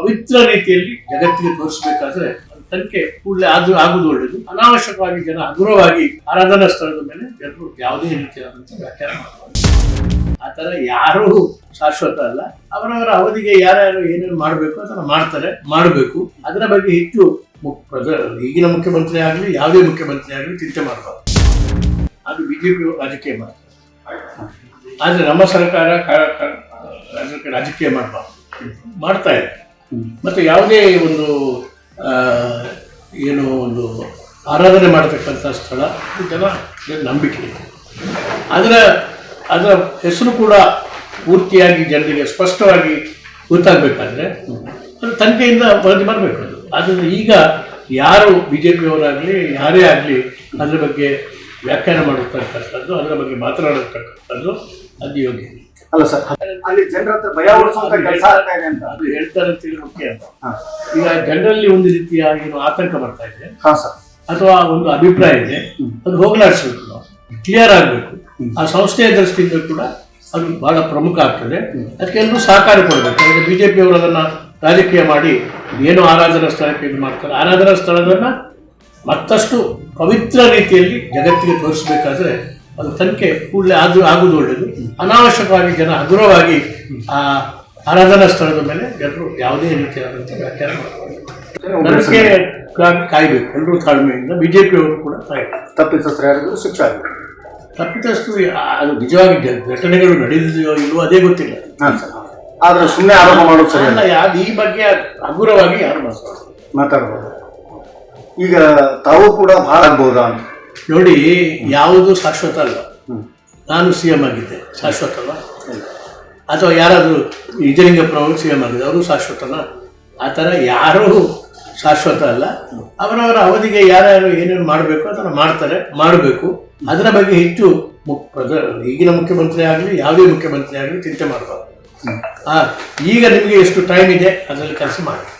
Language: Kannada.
ಪವಿತ್ರ ರೀತಿಯಲ್ಲಿ ಜಗತ್ತಿಗೆ ತೋರಿಸಬೇಕಾದ್ರೆ ತನಿಖೆ ಕೂಡಲೇ ಆದ್ರೂ ಆಗುದು ಒಳ್ಳೆಯದು. ಅನಾವಶ್ಯಕವಾಗಿ ಜನ ಹಗುರವಾಗಿ ಆರಾಧನಾ ಸ್ಥಳದ ಮೇಲೆ ಜನರು ಯಾವುದೇ ರೀತಿಯಾದಂತಹ ವ್ಯಾಖ್ಯಾನ ಮಾಡಬಾರ್ದು ಆ ಥರ ಯಾರೂ ಶಾಶ್ವತ ಅಲ್ಲ. ಅವರವರ ಅವಧಿಗೆ ಯಾರ್ಯಾರು ಏನೇನು ಮಾಡಬೇಕು ಅದನ್ನು ಮಾಡ್ತಾರೆ, ಮಾಡಬೇಕು. ಅದರ ಬಗ್ಗೆ ಹೆಚ್ಚು ಈಗಿನ ಮುಖ್ಯಮಂತ್ರಿ ಆಗಲಿ, ಯಾವುದೇ ಮುಖ್ಯಮಂತ್ರಿ ಆಗಲಿ ಚಿಂತೆ ಮಾಡಬಾರ್ದು. ಅದು ಬಿಜೆಪಿ ರಾಜಕೀಯ ಮಾಡ್ತಾರೆ. ಆದರೆ ನಮ್ಮ ಸರ್ಕಾರ ರಾಜಕೀಯ ಮಾಡಬಾರ್ದು. ಮಾಡ್ತಾ ಇದೆ. ಮತ್ತು ಯಾವುದೇ ಒಂದು ಏನು ಒಂದು ಆರಾಧನೆ ಮಾಡತಕ್ಕಂಥ ಸ್ಥಳ, ಇದೆಲ್ಲ ನಂಬಿಕೆ ಇದೆ. ಅದರ ಅದರ ಹೆಸರು ಕೂಡ ಪೂರ್ತಿಯಾಗಿ ಜನರಿಗೆ ಸ್ಪಷ್ಟವಾಗಿ ಗೊತ್ತಾಗಬೇಕಾದ್ರೆ, ಅದು ತನಿಖೆಯಿಂದ ವರದಿ ಮಾಡಬೇಕು ಅದು. ಆದ್ದರಿಂದ ಈಗ ಯಾರು ಬಿ ಜೆ ಪಿಯವರಾಗಲಿ ಯಾರೇ ಆಗಲಿ ಅದರ ಬಗ್ಗೆ ವ್ಯಾಖ್ಯಾನ ಮಾಡತಕ್ಕಂಥದ್ದು ಅದರ ಬಗ್ಗೆ ಮಾತನಾಡತಕ್ಕಂಥದ್ದು ಅದು ಯೋಗ್ಯ. ಅಲ್ಲ ಸರ್ ಅಲ್ಲಿ ಜನರ ಹತ್ರ ಭಯ ಉಳಿಸುವಂತ ಕೆಲಸ ಆಗ್ತಾ ಇದೆ ಅಂತ. ಅದು ಹೇಳ್ತಾರೆ ಅಂತ ಹೇಳಿ ಮುಖ್ಯ ಅಂತ. ಈಗ ಜನರಲ್ಲಿ ಒಂದು ರೀತಿಯ ಏನು ಆತಂಕ ಬರ್ತಾ ಇದೆ. ಹಾ ಸರ್. ಅಥವಾ ಒಂದು ಅಭಿಪ್ರಾಯ ಇದೆ. ಅದು ಹೋಗಲಾಡಿಸ್ಬೇಕು ನಾವು ಕ್ಲಿಯರ್ ಆಗಬೇಕು. ಆ ಸಂಸ್ಥೆಯ ದೃಷ್ಟಿಯಿಂದ ಕೂಡ ಅದು ಬಹಳ ಪ್ರಮುಖ ಆಗ್ತದೆ. ಅದಕ್ಕೆ ಎಲ್ಲರೂ ಸಹಕಾರ ಕೊಡಬೇಕು. ಈಗ ಬಿಜೆಪಿ ಅವರು ಅದನ್ನ ರಾಜಕೀಯ ಮಾಡಿ ಏನು ಆರಾಧನಾ ಸ್ಥಳಕ್ಕೆ ಇದು ಮಾಡ್ತಾರೆ. ಆರಾಧನಾ ಸ್ಥಳಗಳನ್ನ ಮತ್ತಷ್ಟು ಪವಿತ್ರ ರೀತಿಯಲ್ಲಿ ಜಗತ್ತಿಗೆ ತೋರಿಸಬೇಕಾದ್ರೆ ಅದು ತನಿಖೆ ಕೂಡಲೇ ಅದು ಆಗುದು ಒಳ್ಳೆಯದು ಅನಾವಶ್ಯಕವಾಗಿ ಜನ ಹಗುರವಾಗಿ ಆ ಆರಾಧನಾ ಸ್ಥಳದ ಮೇಲೆ ಜನರು ಯಾವುದೇ ರೀತಿಯಾದಂಥ ವ್ಯಾಖ್ಯಾನ ಕಾ- ಕಾಯ್ಬೇಕು. ಎಲ್ಲರೂ ತಾಳ್ಮೆಯಿಂದ ಜೆ ಪಿಯವರು ಕೂಡ ಕಾಯ್ಬೇಕು. ತಪ್ಪಿತಸ್ಥರು ಯಾರಿದ್ರು ಶಿಕ್ಷೆ ಆಗಬೇಕು. ತಪ್ಪಿತಸ್ಥರು ಅದು ನಿಜವಾಗಿ ಘಟನೆಗಳು ನಡೆದಿದೆಯೋ ಇಲ್ಲವೋ ಅದೇ ಗೊತ್ತಿಲ್ಲ. ಸರ್. ಆದರೆ ಸುಮ್ಮನೆ ಆರೋಪ ಮಾಡೋದು ಸರಿ ಅಲ್ಲ. ಯಾರು ಈ ಬಗ್ಗೆ ಹಗುರವಾಗಿ ಯಾರು ಮಾತಾಡ್ಬೋದು? ಮಾತಾಡ್ಬೋದು. ಈಗ ತಾವು ಕೂಡ ಭಾಳ ಆಗ್ಬೋದಾ ಅಂತ. ನೋಡಿ, ಯಾವುದು ಶಾಶ್ವತ ಅಲ್ಲ. ನಾನು ಸಿ ಎಂ ಆಗಿದ್ದೆ. ಶಾಶ್ವತ ಅಲ್ಲ ಅಥವಾ ಯಾರಾದರೂ ನಿಜಲಿಂಗಪ್ಪನವರು ಸಿ ಎಂ ಆಗಿದ್ದೆ. ಅವರು ಶಾಶ್ವತನ? ಆ ಥರ ಯಾರೂ ಶಾಶ್ವತ ಅಲ್ಲ. ಅವರವರ ಅವಧಿಗೆ ಯಾರ್ಯಾರು ಏನೇನು ಮಾಡಬೇಕು ಅದನ್ನು ಮಾಡ್ತಾರೆ, ಮಾಡಬೇಕು. ಅದರ ಬಗ್ಗೆ ಹೆಚ್ಚು ಮು- ಈಗಿನ ಮುಖ್ಯಮಂತ್ರಿ ಆಗಲಿ, ಯಾವುದೇ ಮುಖ್ಯಮಂತ್ರಿ ಆಗಲಿ ಚಿಂತೆ ಮಾಡಬಾರ್ದು. ಈಗ ನಿಮಗೆ ಎಷ್ಟು ಟೈಮ್ ಇದೆ, ಅದರಲ್ಲಿ ಕೆಲಸ ಮಾಡಿ.